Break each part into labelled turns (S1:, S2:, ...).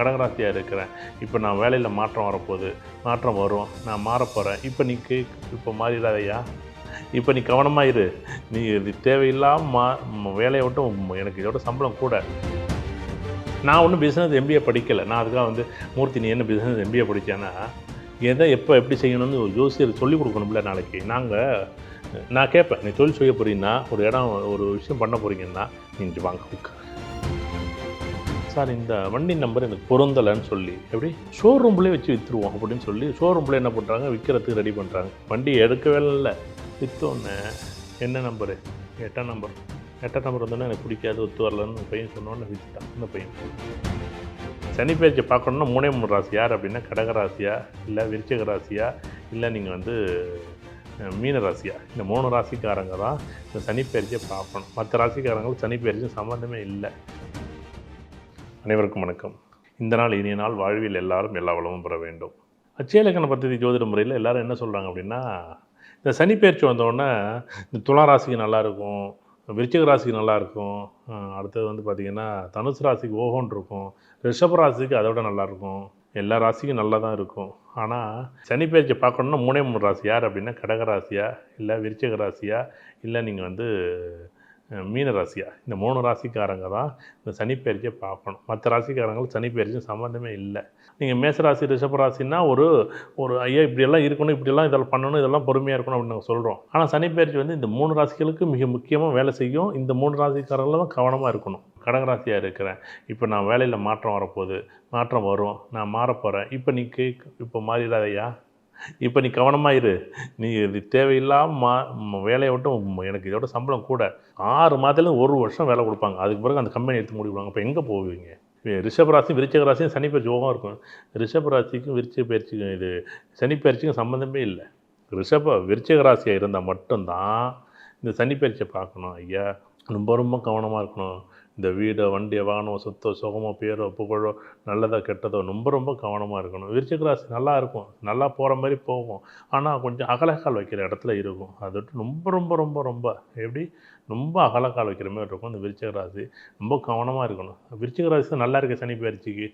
S1: கடகராசியாக இருக்கிறேன் இப்போ நான் வேலையில் மாற்றம் வரப்போகுது மாற்றம் வரும் நான் மாறப்போகிறேன் இப்போ நீ கே இப்போ மாறிடாதையா இப்போ நீ கவனமாக இரு நீ இது தேவையில்லாமல் மா வேலையை விட்டும் எனக்கு இதோட சம்பளம் கூட நான் ஒன்றும் பிஸ்னஸ் எம்பிஏ படிக்கலை நான் அதுக்காக வந்து மூர்த்தி நீ என்ன பிஸ்னஸ் எம்பிஏ படித்தேன்னா எதை எப்போ எப்படி செய்யணும்னு ஒரு ஜோசியர் சொல்லிக் கொடுக்கணும்ல நாளைக்கு நாங்கள் நான் கேட்பேன் நீ தொழில் செய்ய போகிறீங்கன்னா ஒரு இடம் ஒரு விஷயம் பண்ண போகிறீங்கன்னா நீங்கள் வாங்க சார் இந்த வண்டி நம்பர் எனக்கு பொருந்தலைன்னு சொல்லி எப்படி ஷோரூம்லேயே வச்சு விற்றுருவோம் அப்படின்னு சொல்லி ஷோரூம்ல என்ன பண்ணுறாங்க விற்கிறதுக்கு ரெடி பண்ணுறாங்க வண்டி எடுக்கவே இல்லை விற்றோன்னே என்ன நம்பரு எட்டாம் நம்பர் எட்டாம் நம்பர் வந்தோன்னா எனக்கு பிடிக்காது ஒத்து வரலன்னு பையன் சொன்னோன்னே விற்றுட்டா இந்த பையன் சனி பேச்சை பார்க்கணுன்னா மூணே மூணு ராசி யார் அப்படின்னா கடக ராசியா இல்லை விருச்சக ராசியா இல்லை நீங்கள் வந்து மீன ராசியா இந்த மூணு ராசிக்காரங்க தான் இந்த சனிப்பெயர்ச்சியை பார்க்கணும் மற்ற ராசிக்காரங்களுக்கு சனிப்பெயர்ச்சியும் சம்மந்தமே இல்லை அனைவருக்கும் வணக்கம் இந்த நாள் இனிய நாள் வாழ்வில் எல்லாரும் எல்லா வளமும் பெற வேண்டும் அச்சியலக்கண பத்திரி ஜோதிட முறையில் எல்லாரும் என்ன சொல்கிறாங்க அப்படின்னா இந்த சனி பயிற்சி வந்தோடனே இந்த துளா ராசிக்கு நல்லாயிருக்கும் விருச்சிக ராசிக்கு நல்லாயிருக்கும் அடுத்தது வந்து பார்த்திங்கன்னா தனுசு ராசிக்கு ஓஹோன் இருக்கும் ரிஷப ராசிக்கு அதை விட நல்லாயிருக்கும் எல்லா ராசிக்கும் நல்லா தான் இருக்கும் ஆனால் சனி பயிற்சி பார்க்கணுன்னா மூணே மூணு ராசி யார் அப்படின்னா கடகராசியா இல்லை விருச்சிக ராசியா இல்லை நீங்கள் வந்து மீன ராசியாக இந்த மூணு ராசிக்காரங்க தான் இந்த சனிப்பெயர்ச்சியை பார்க்கணும் மற்ற ராசிக்காரங்கள் சனிப்பெயர்ச்சியும் சம்மந்தமே இல்லை நீங்கள் மேசராசி ரிஷபராசின்னா ஒரு ஒரு ஐயா இப்படியெல்லாம் இருக்கணும் இப்படியெல்லாம் இதெல்லாம் பண்ணணும் இதெல்லாம் பொறுமையாக இருக்கணும் அப்படின்னு நாங்கள் சொல்கிறோம் ஆனால் சனிப்பெயர்ச்சி வந்து இந்த மூணு ராசிகளுக்கு மிக முக்கியமாக வேலை செய்யும் இந்த மூணு ராசிக்காரர்களும் கவனமாக இருக்கணும் கடகராசியாக இருக்கிறேன் இப்போ நான் வேலையில் மாற்றம் வரப்போகுது மாற்றம் வரும் நான் மாறப்போகிறேன் இப்போ நீ கேக் இப்போ மாறிடாதையா இப்போ நீ கவனமாக இரு நீ இது தேவையில்லாமல் மா வேலையை விட்டும் எனக்கு இதோட சம்பளம் கூட ஆறு மாதத்துலேயும் ஒரு வருஷம் வேலை கொடுப்பாங்க அதுக்கு பிறகு அந்த கம்பெனி எடுத்து முடிவிடுவாங்க இப்போ எங்கே போவீங்க ரிஷபராசியும் விருச்சக ராசியும் சனிப்பயிற்சி யோகம் இருக்கும் ரிஷபராசிக்கும் விருச்ச பயிற்சிக்கும் இது சனிப்பயிற்சிக்கும் சம்மந்தமே இல்லை ரிஷப விருச்சக ராசியாக இருந்தால் மட்டும்தான் இந்த சனிப்பயிற்சியை பார்க்கணும் ஐயா ரொம்ப ரொம்ப கவனமாக இருக்கணும் இந்த வீடோ வண்டியோ வாகனமோ சொத்தோ சுகமோ பேரோ புகழோ நல்லதோ கெட்டதோ ரொம்ப ரொம்ப கவனமாக இருக்கணும் விருச்சிக ராசி நல்லா இருக்கும் நல்லா போகிற மாதிரி போகும் ஆனால் கொஞ்சம் அகலக்கால் வைக்கிற இடத்துல இருக்கும் அது விட்டு ரொம்ப ரொம்ப ரொம்ப ரொம்ப எப்படி ரொம்ப அகலக்கால் வைக்கிற மாதிரி இருக்கும் இந்த விருச்சிக ராசி ரொம்ப கவனமாக இருக்கணும் விருச்சிக ராசி நல்லா இருக்குது சனி பயிற்சிக்கு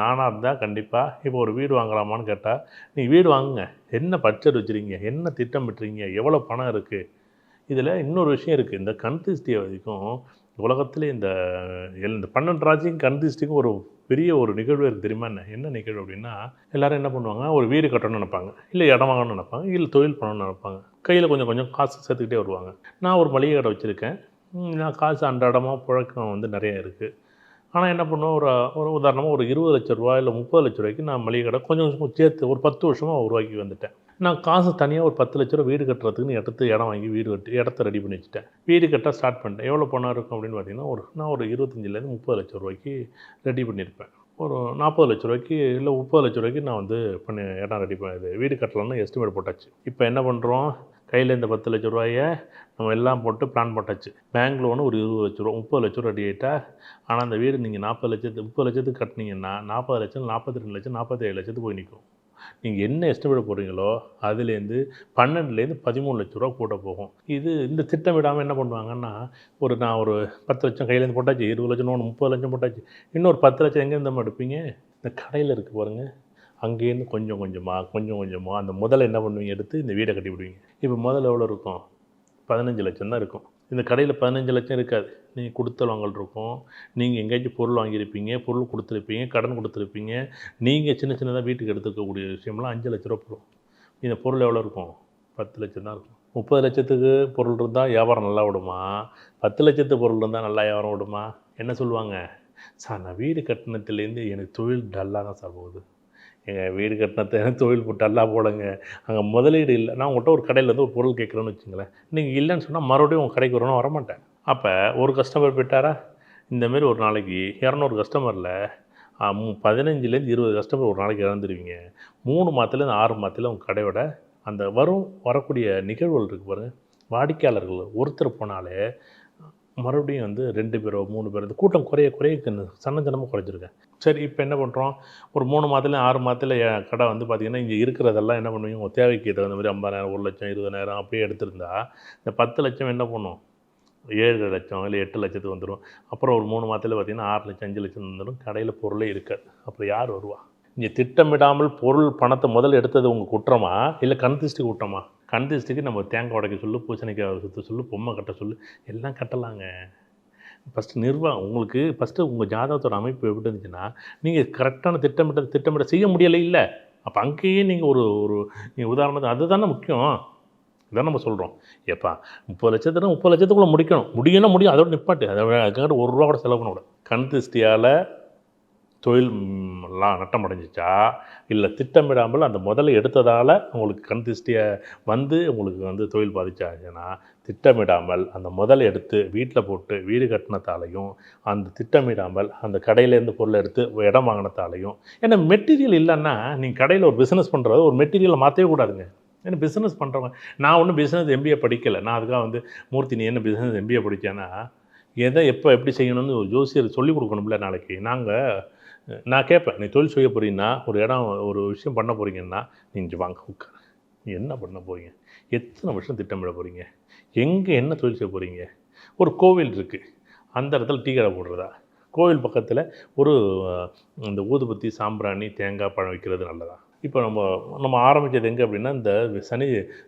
S1: நானாக இருந்தால் கண்டிப்பாக இப்போ ஒரு வீடு வாங்கலாமான்னு கேட்டால் நீ வீடு வாங்குங்க என்ன பட்ஜெட் வச்சுருங்க என்ன திட்டம் திட்டமிட்டுறீங்க எவ்வளோ பணம் இருக்குது இதில் இன்னொரு விஷயம் இருக்குது இந்த கண் வரைக்கும் உலகத்தில் இந்த எல் இந்த பன்னெண்டு ராஜ்யம் கண் ஒரு பெரிய ஒரு நிகழ்வு இருக்குது தெரியுமா என்ன என்ன நிகழ்வு அப்படின்னா எல்லோரும் என்ன பண்ணுவாங்க ஒரு வீடு கட்டணும்னு நினைப்பாங்க இல்லை இடம் வாங்கணும்னு நினைப்பாங்க இல்லை தொழில் பண்ணணும்னு நினைப்பாங்க கையில் கொஞ்சம் கொஞ்சம் காசு சேர்த்துக்கிட்டே வருவாங்க நான் ஒரு மளிகை கடை வச்சுருக்கேன் நான் காசு அன்றாடமாக புழக்கம் வந்து நிறையா இருக்குது ஆனால் என்ன பண்ணுவோம் ஒரு ஒரு உதாரணமாக ஒரு இருபது லட்ச ரூபா இல்லை முப்பது லட்ச ரூபாய்க்கு நான் மளிகை கடை கொஞ்சம் கொஞ்சம் சேர்த்து ஒரு பத்து வருஷமாக உருவாக்கி வந்துட்டேன் நான் காசு தனியாக ஒரு பத்து லட்ச ரூபா வீடு கட்டுறதுக்குன்னு எடுத்து இடம் வாங்கி வீடு கட்டி இடத்த ரெடி பண்ணி வச்சுட்டேன் வீடு கட்ட ஸ்டார்ட் பண்ணிட்டேன் எவ்வளோ பணம் இருக்கும் அப்படின்னு பார்த்தீங்கன்னா ஒரு நான் ஒரு இருபத்தஞ்சிலேருந்து முப்பது லட்ச ரூபாய்க்கு ரெடி பண்ணியிருப்பேன் ஒரு நாற்பது லட்ச ரூபாய்க்கு இல்லை முப்பது லட்ச ரூபாய்க்கு நான் வந்து பண்ணி இடம் ரெடி பண்ணி வீடு கட்டலாம்னு எஸ்டிமேட் போட்டாச்சு இப்போ என்ன பண்ணுறோம் கையில் இந்த பத்து லட்ச ரூபாயை நம்ம எல்லாம் போட்டு பிளான் போட்டாச்சு பேங்க் லோனு ஒரு இருபது லட்ச ரூபா முப்பது லட்ச ரூபா ரெடி ஆனால் அந்த வீடு நீங்கள் நாற்பது லட்சத்து முப்பது லட்சத்துக்கு கட்டினீங்கன்னா நாற்பது லட்சம் நாற்பத்தி ரெண்டு லட்சம் நாற்பத்தேழு லட்சத்துக்கு போய் நிற்கும் நீங்கள் என்ன எஸ்டிமேட் போடுறீங்களோ அதுலேருந்து பன்னெண்டுலேருந்து பதிமூணு லட்ச ரூபா கூட போகும் இது இந்த திட்டம் விடாமல் என்ன பண்ணுவாங்கன்னா ஒரு நான் ஒரு பத்து லட்சம் கையிலேருந்து போட்டாச்சு இருபது லட்சம் ஒன்று முப்பது லட்சம் போட்டாச்சு இன்னொரு பத்து லட்சம் எங்கேருந்து எடுப்பீங்க இந்த கடையில் இருக்குது பாருங்கள் அங்கேருந்து கொஞ்சம் கொஞ்சமாக கொஞ்சம் கொஞ்சமாக அந்த முதல்ல என்ன பண்ணுவீங்க எடுத்து இந்த வீடை கட்டி விடுவீங்க இப்போ முதல்ல எவ்வளோ இருக்கும் பதினஞ்சு லட்சம் தான் இருக்கும் இந்த கடையில் பதினஞ்சு லட்சம் இருக்காது நீங்கள் கொடுத்தல் வாங்கல் இருக்கும் நீங்கள் எங்கேயாச்சும் பொருள் வாங்கியிருப்பீங்க பொருள் கொடுத்துருப்பீங்க கடன் கொடுத்துருப்பீங்க நீங்கள் சின்ன சின்னதாக வீட்டுக்கு எடுத்துக்கக்கூடிய விஷயம்லாம் அஞ்சு லட்ச ரூபா போடும் இந்த பொருள் எவ்வளோ இருக்கும் பத்து லட்சம் தான் இருக்கும் முப்பது லட்சத்துக்கு பொருள் இருந்தால் வியாபாரம் நல்லா விடுமா பத்து லட்சத்து பொருள் இருந்தால் நல்லா வியாபாரம் விடுமா என்ன சொல்லுவாங்க சார் நான் வீடு கட்டினத்துலேருந்து எனக்கு தொழில் டல்லாக தான் சார் போகுது எங்கள் வீடு கட்டினத்தை தொழில் போட்டு எல்லாம் போடுங்க அங்கே முதலீடு இல்லை நான் உங்கள்கிட்ட ஒரு கடையில் வந்து ஒரு பொருள் கேட்குறேன்னு வச்சுங்களேன் நீங்கள் இல்லைன்னு சொன்னால் மறுபடியும் உங்கள் கடைக்கு வரணும் வரமாட்டேன் அப்போ ஒரு கஸ்டமர் போயிட்டாரா இந்தமாரி ஒரு நாளைக்கு இரநூறு கஸ்டமரில் பதினஞ்சுலேருந்து இருபது கஸ்டமர் ஒரு நாளைக்கு இறந்துருவீங்க மூணு மாதத்துலேருந்து ஆறு மாதத்தில் உங்கள் கடையோட அந்த வரும் வரக்கூடிய நிகழ்வுகள் இருக்குது பாருங்கள் வாடிக்கையாளர்கள் ஒருத்தர் போனாலே மறுபடியும் வந்து ரெண்டு பேரோ மூணு பேரோ இந்த கூட்டம் குறைய குறைய சன்ன சனமாக குறைஞ்சிருக்கேன் சரி இப்போ என்ன பண்ணுறோம் ஒரு மூணு மாதத்தில் ஆறு மாதத்தில் என் கடை வந்து பார்த்திங்கன்னா இங்கே இருக்கிறதெல்லாம் என்ன பண்ணுவீங்க தேவைக்கு தகுந்த மாதிரி ஐம்பதாயிரம் ஒரு லட்சம் இருபதாயிரம் அப்படியே எடுத்திருந்தா இந்த பத்து லட்சம் என்ன பண்ணும் ஏழு லட்சம் இல்லை எட்டு லட்சத்துக்கு வந்துடும் அப்புறம் ஒரு மூணு மாதத்தில் பார்த்திங்கன்னா ஆறு லட்சம் அஞ்சு லட்சம் வந்துடும் கடையில் பொருளே இருக்காது அப்புறம் யார் வருவா நீங்கள் திட்டமிடாமல் பொருள் பணத்தை முதல்ல எடுத்தது உங்கள் குற்றமா இல்லை கண் திருஷ்டி குற்றமா கண் திருஷ்டிக்கு நம்ம தேங்காய் உடைக்க சொல்லு பூசணிக்காய் சுற்ற சொல்லு பொம்மை கட்ட சொல்லு எல்லாம் கட்டலாங்க ஃபஸ்ட்டு நிர்வாகம் உங்களுக்கு ஃபஸ்ட்டு உங்கள் ஜாதகத்தோட அமைப்பு எப்படி இருந்துச்சுன்னா நீங்கள் கரெக்டான திட்டமிட்ட திட்டமிட செய்ய முடியலை இல்லை அப்போ அங்கேயே நீங்கள் ஒரு ஒரு நீங்கள் உதாரணத்துக்கு அதுதானே முக்கியம் இதான் நம்ம சொல்கிறோம் ஏப்பா முப்பது லட்சத்துல முப்பது லட்சத்துக்குள்ளே முடிக்கணும் முடியும்னா முடியும் அதோட நிப்பாட்டு அதை அதுக்காக ஒரு ரூபா கூட செலவு பண்ணக்கூடாது கண் திருஷ்டியால் தொழில் நட்டம் அடைஞ்சிச்சா இல்லை திட்டமிடாமல் அந்த முதல்ல எடுத்ததால் உங்களுக்கு கண் திருஷ்டியை வந்து உங்களுக்கு வந்து தொழில் பாதிச்சாச்சுன்னா திட்டமிடாமல் அந்த முதல் எடுத்து வீட்டில் போட்டு வீடு கட்டினத்தாலையும் அந்த திட்டமிடாமல் அந்த கடையிலேருந்து பொருள் எடுத்து இடம் வாங்கினத்தாலையும் ஏன்னா மெட்டீரியல் இல்லைன்னா நீங்கள் கடையில் ஒரு பிஸ்னஸ் பண்ணுறது ஒரு மெட்டீரியலை மாற்றவே கூடாதுங்க ஏன்னா பிஸ்னஸ் பண்ணுறவங்க நான் ஒன்றும் பிஸ்னஸ் எம்பிஏ படிக்கலை நான் அதுக்காக வந்து மூர்த்தி நீ என்ன பிஸ்னஸ் எம்பிஏ படித்தேன்னா எதை எப்போ எப்படி செய்யணும்னு ஒரு ஜோசியர் சொல்லிக் கொடுக்கணும்ல நாளைக்கு நாங்கள் நான் கேட்பேன் நீ தொழில் செய்ய போகிறீங்கன்னா ஒரு இடம் ஒரு விஷயம் பண்ண போகிறீங்கன்னா நீங்கள் வாங்க உட்கார் என்ன பண்ண போகிறீங்க எத்தனை வருஷம் திட்டமிட போகிறீங்க எங்கே என்ன தொழில் செய்ய போகிறீங்க ஒரு கோவில் இருக்குது அந்த இடத்துல டீ கடை போடுறதா கோவில் பக்கத்தில் ஒரு இந்த ஊதுபத்தி சாம்பிராணி தேங்காய் பழம் வைக்கிறது நல்லதா இப்போ நம்ம நம்ம ஆரம்பித்தது எங்கே அப்படின்னா இந்த சனி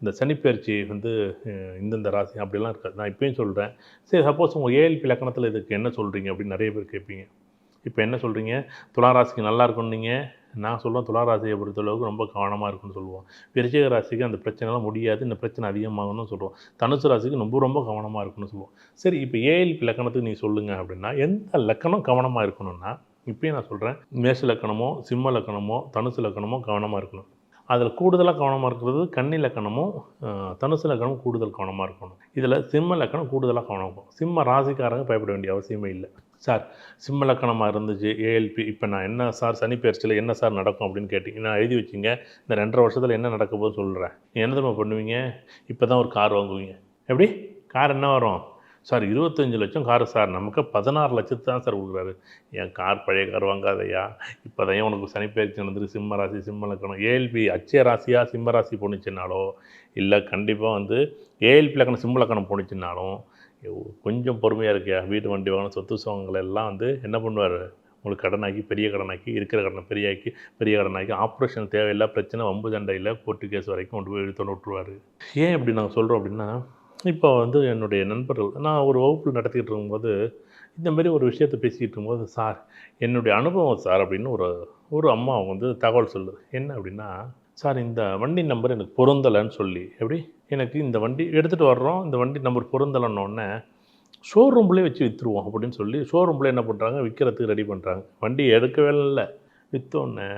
S1: இந்த சனிப்பயிற்சி வந்து இந்தந்த ராசி அப்படிலாம் இருக்காது நான் இப்போயும் சொல்கிறேன் சரி சப்போஸ் உங்கள் ஏஎல்பி லக்கணத்தில் இதுக்கு என்ன சொல்கிறீங்க அப்படின்னு நிறைய பேர் கேட்பீங்க இப்போ என்ன சொல்கிறீங்க துளாராசிக்கு நல்லா இருக்கும்னீங்க நான் சொல்லுவேன் துளாராசியை பொறுத்தளவுக்கு ரொம்ப கவனமாக இருக்குன்னு சொல்லுவோம் விருச்சிக ராசிக்கு அந்த பிரச்சனைலாம் முடியாது இந்த பிரச்சனை அதிகமாகணும்னு சொல்லுவோம் தனுசு ராசிக்கு ரொம்ப ரொம்ப கவனமாக இருக்குன்னு சொல்லுவோம் சரி இப்போ ஏஎல்பி லக்கணத்துக்கு நீ சொல்லுங்கள் அப்படின்னா எந்த லக்கணம் கவனமாக இருக்கணும்னா இப்போயும் நான் சொல்கிறேன் மேஷ லக்கணமோ சிம்ம லக்கணமோ தனுசு லக்கணமோ கவனமாக இருக்கணும் அதில் கூடுதலாக கவனமாக இருக்கிறது கன்னி லக்கணமும் தனுசு லக்கணமும் கூடுதல் கவனமாக இருக்கணும் இதில் சிம்ம லக்கணம் கூடுதலாக கவனமாக இருக்கும் சிம்ம ராசிக்காரங்க பயப்பட வேண்டிய அவசியமே இல்லை சார் சிம்மலக்கணமாக இருந்துச்சு ஏஎல்பி இப்போ நான் என்ன சார் சனி பயிற்சியில் என்ன சார் நடக்கும் அப்படின்னு கேட்டிங்க நான் எழுதி வச்சுங்க இந்த ரெண்டரை வருஷத்தில் என்ன நடக்க போது சொல்கிறேன் நீ என்ன தெரியுமா பண்ணுவீங்க இப்போ தான் ஒரு கார் வாங்குவீங்க எப்படி கார் என்ன வரும் சார் இருபத்தஞ்சி லட்சம் கார் சார் நமக்கு பதினாறு லட்சத்து தான் சார் கொடுக்குறாரு என் கார் பழைய கார் வாங்காதையா இப்போ தான் உனக்கு சனிப்பெயர்ச்சி நடந்துருக்கு சிம்ம ராசி சிம்ம லக்கணம் ஏஎல்பி அச்சய ராசியாக சிம்ம ராசி போணுச்சுனாலோ இல்லை கண்டிப்பாக வந்து ஏஎல்பி லக்கணம் சிம்ம லக்கணம் போணுச்சுனாலும் கொஞ்சம் பொறுமையாக இருக்கியா வீட்டு வண்டி வாங்கின சொத்து சுகங்கள் எல்லாம் வந்து என்ன பண்ணுவார் உங்களுக்கு கடனாக்கி பெரிய கடனாக்கி இருக்கிற கடனை பெரியாக்கி பெரிய கடனாக்கி ஆப்ரேஷன் தேவையில்லா பிரச்சனை வம்பு தண்டையில் போட்டு கேஸ் வரைக்கும் கொண்டு போய் எடுத்து விட்டுருவார் ஏன் இப்படி நாங்கள் சொல்கிறோம் அப்படின்னா இப்போ வந்து என்னுடைய நண்பர்கள் நான் ஒரு வகுப்பில் நடத்திக்கிட்டு இருக்கும்போது இந்தமாரி ஒரு விஷயத்தை பேசிக்கிட்டு இருக்கும்போது சார் என்னுடைய அனுபவம் சார் அப்படின்னு ஒரு ஒரு அம்மா வந்து தகவல் சொல்லுது என்ன அப்படின்னா சார் இந்த வண்டி நம்பர் எனக்கு பொருந்தலைன்னு சொல்லி எப்படி எனக்கு இந்த வண்டி எடுத்துகிட்டு வர்றோம் இந்த வண்டி நம்பர் பொருந்தலைன்னொன்னே ஷோரூம்லேயே வச்சு விற்றுருவோம் அப்படின்னு சொல்லி ஷோரூமில் என்ன பண்ணுறாங்க விற்கிறதுக்கு ரெடி பண்ணுறாங்க வண்டி எடுக்கவே இல்லை விற்றோன்னே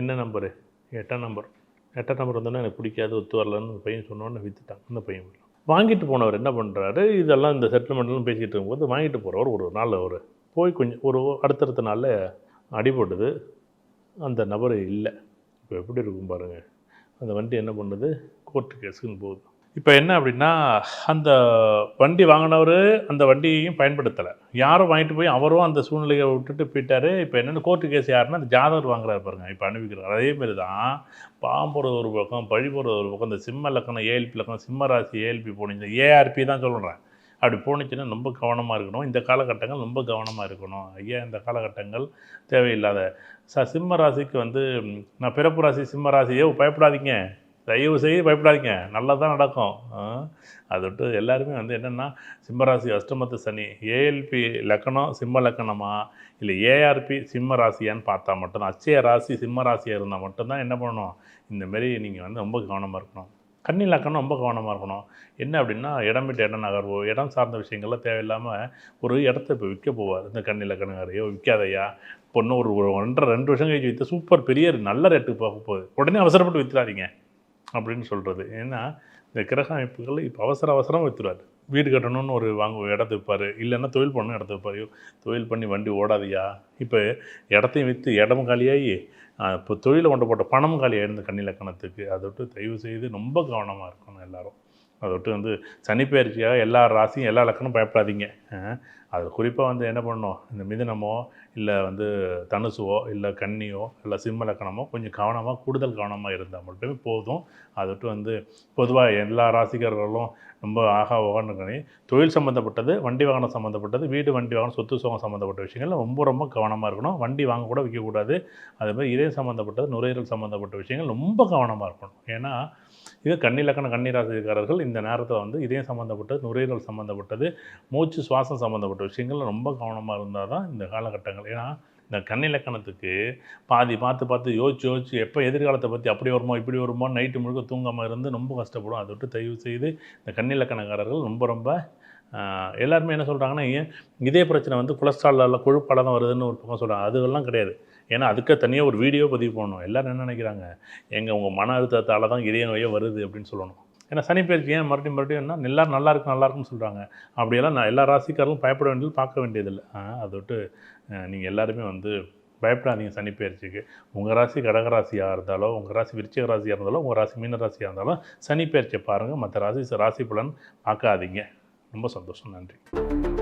S1: என்ன நம்பரு எட்டாம் நம்பர் எட்டாம் நம்பர் வந்தோன்னா எனக்கு பிடிக்காது ஒத்து வரலன்னு பையன் சொன்னோன்னே விற்றுட்டான் இந்த பையன் வாங்கிட்டு போனவர் என்ன பண்ணுறாரு இதெல்லாம் இந்த செட்டில்மெண்ட்லாம் பேசிகிட்டு இருக்கும்போது வாங்கிட்டு போகிறவர் ஒரு நாள் அவர் போய் கொஞ்சம் ஒரு அடுத்தடுத்த நாளில் அடிபட்டுது அந்த நபர் இல்லை இப்போ எப்படி இருக்கும் பாருங்கள் அந்த வண்டி என்ன பண்ணுறது கோர்ட்டு கேஸுக்குன்னு போகுது இப்போ என்ன அப்படின்னா அந்த வண்டி வாங்கினவர் அந்த வண்டியையும் பயன்படுத்தலை யாரும் வாங்கிட்டு போய் அவரும் அந்த சூழ்நிலையை விட்டுட்டு போயிட்டார் இப்போ என்னென்னு கோர்ட்டு கேஸ் யாருன்னா அந்த ஜாதகர் வாங்குறாரு பாருங்க இப்போ அனுப்பிக்கிறார் அதேமாரி தான் பாம் போகிறது ஒரு பக்கம் பழி போகிறது ஒரு பக்கம் இந்த சிம்ம லக்கணம் ஏஎல்பி லக்கணம் சிம்ம ராசி ஏஎல்பி போனீங்க ஏஆர்பி தான் சொல்கிறேன் அப்படி போணுச்சுன்னா ரொம்ப கவனமாக இருக்கணும் இந்த காலகட்டங்கள் ரொம்ப கவனமாக இருக்கணும் ஐயா இந்த காலகட்டங்கள் தேவையில்லாத ச சிம்ம ராசிக்கு வந்து நான் பிறப்பு ராசி சிம்ம ராசியோ பயப்படாதீங்க தயவு செய்து பயப்படாதீங்க நல்லா தான் நடக்கும் அதை விட்டு எல்லாருமே வந்து என்னென்னா சிம்மராசி அஷ்டமத்து சனி ஏஎல்பி லக்கணம் சிம்ம லக்கணமா இல்லை ஏஆர்பி சிம்ம ராசியான்னு பார்த்தா மட்டும்தான் அச்சய ராசி சிம்ம ராசியாக இருந்தால் மட்டும்தான் என்ன பண்ணணும் இந்தமாரி நீங்கள் வந்து ரொம்ப கவனமாக இருக்கணும் கண்ணில் இலக்கணம் ரொம்ப கவனமாக இருக்கணும் என்ன அப்படின்னா இடம் விட்டு இடம் நகர்வோ இடம் சார்ந்த விஷயங்கள்லாம் தேவையில்லாமல் ஒரு இடத்த இப்போ விற்க போவார் இந்த கண்ணில் இலக்கணங்காரையோ விற்காதையா பொண்ணு ஒரு ஒரு ஒன்றரை ரெண்டு வருஷம் கழிச்சு விற்று சூப்பர் பெரிய நல்ல ரேட்டுக்கு போக போகுது உடனே அவசரப்பட்டு விற்றுறாதீங்க அப்படின்னு சொல்கிறது ஏன்னா இந்த கிரக அமைப்புகள் இப்போ அவசர அவசரமாக விற்றுறாரு வீடு கட்டணும்னு ஒரு வாங்க இடத்த வைப்பார் இல்லைன்னா தொழில் பண்ணணும் இடத்த விற்பார் தொழில் பண்ணி வண்டி ஓடாதியா இப்போ இடத்தையும் விற்று இடமும் காலியாகி இப்போ தொழிலில் கொண்டு போட்ட பணம் காலி எழுந்த கண்ணிலக்கணத்துக்கு அதை விட்டு தயவு செய்து ரொம்ப கவனமாக இருக்கணும் எல்லோரும் அதை விட்டு வந்து சனிப்பெயர்ச்சியாக எல்லா ராசியும் எல்லா லக்கணம் பயப்படாதீங்க அது குறிப்பாக வந்து என்ன பண்ணணும் இந்த மிதினமோ இல்லை வந்து தனுசுவோ இல்லை கண்ணியோ இல்லை சிம்ம லக்கணமோ கொஞ்சம் கவனமாக கூடுதல் கவனமாக இருந்தால் மட்டுமே போதும் அதை விட்டு வந்து பொதுவாக எல்லா ராசிக்காரர்களும் ரொம்ப ஆகா ஓகனி தொழில் சம்மந்தப்பட்டது வண்டி வாகனம் சம்மந்தப்பட்டது வீடு வண்டி வாகனம் சொத்து சுகம் சம்மந்தப்பட்ட விஷயங்கள் ரொம்ப ரொம்ப கவனமாக இருக்கணும் வண்டி வாங்க கூட விற்கக்கூடாது அதேமாதிரி இதயம் சம்மந்தப்பட்டது நுரையீரல் சம்மந்தப்பட்ட விஷயங்கள் ரொம்ப கவனமாக இருக்கணும் ஏன்னா இது கண்ணிலக்கண கண்ணீராசிக்காரர்கள் இந்த நேரத்தில் வந்து இதயம் சம்மந்தப்பட்டது நுரையீரல் சம்மந்தப்பட்டது மூச்சு சுவாசம் சம்மந்தப்பட்ட விஷயங்கள் ரொம்ப கவனமாக இருந்தால் தான் இந்த காலகட்டங்கள் ஏன்னா இந்த கண்ணிலக்கணத்துக்கு பாதி பார்த்து பார்த்து யோசிச்சு யோசிச்சு எப்போ எதிர்காலத்தை பற்றி அப்படி வருமோ இப்படி வருமோ நைட்டு முழுக்க தூங்காமல் இருந்து ரொம்ப கஷ்டப்படும் அதை விட்டு தயவு செய்து இந்த கண்ணிலக்கணக்காரர்கள் ரொம்ப ரொம்ப எல்லாருமே என்ன சொல்கிறாங்கன்னா ஏன் இதே பிரச்சனை வந்து கொலஸ்ட்ராலில் கொழுப்பால் தான் வருதுன்னு ஒரு பக்கம் சொல்கிறாங்க அதுவெல்லாம் கிடையாது ஏன்னா அதுக்கு தனியாக ஒரு வீடியோ பதிவு பண்ணணும் எல்லோரும் என்ன நினைக்கிறாங்க எங்கள் உங்கள் மன அழுத்தத்தால் தான் நோயே வருது அப்படின்னு சொல்லணும் ஏன்னா சனி ஏன் மறுபடியும் மறுபடியும் எல்லாரும் நல்லா இருக்கும் நல்லா இருக்குன்னு சொல்கிறாங்க அப்படியெல்லாம் நான் எல்லா ராசிக்காரர்களும் பயப்பட வேண்டியது பார்க்க வேண்டியதில்லை அதை விட்டு நீங்கள் எல்லாருமே வந்து பயப்படாதீங்க சனி உங்கள் ராசி கடக ராசியாக இருந்தாலும் உங்கள் ராசி விருச்சிக ராசியாக இருந்தாலும் உங்கள் ராசி மீன ராசியாக இருந்தாலும் சனி பாருங்கள் மற்ற ராசி ராசி பலன் பார்க்காதீங்க ரொம்ப சந்தோஷம் நன்றி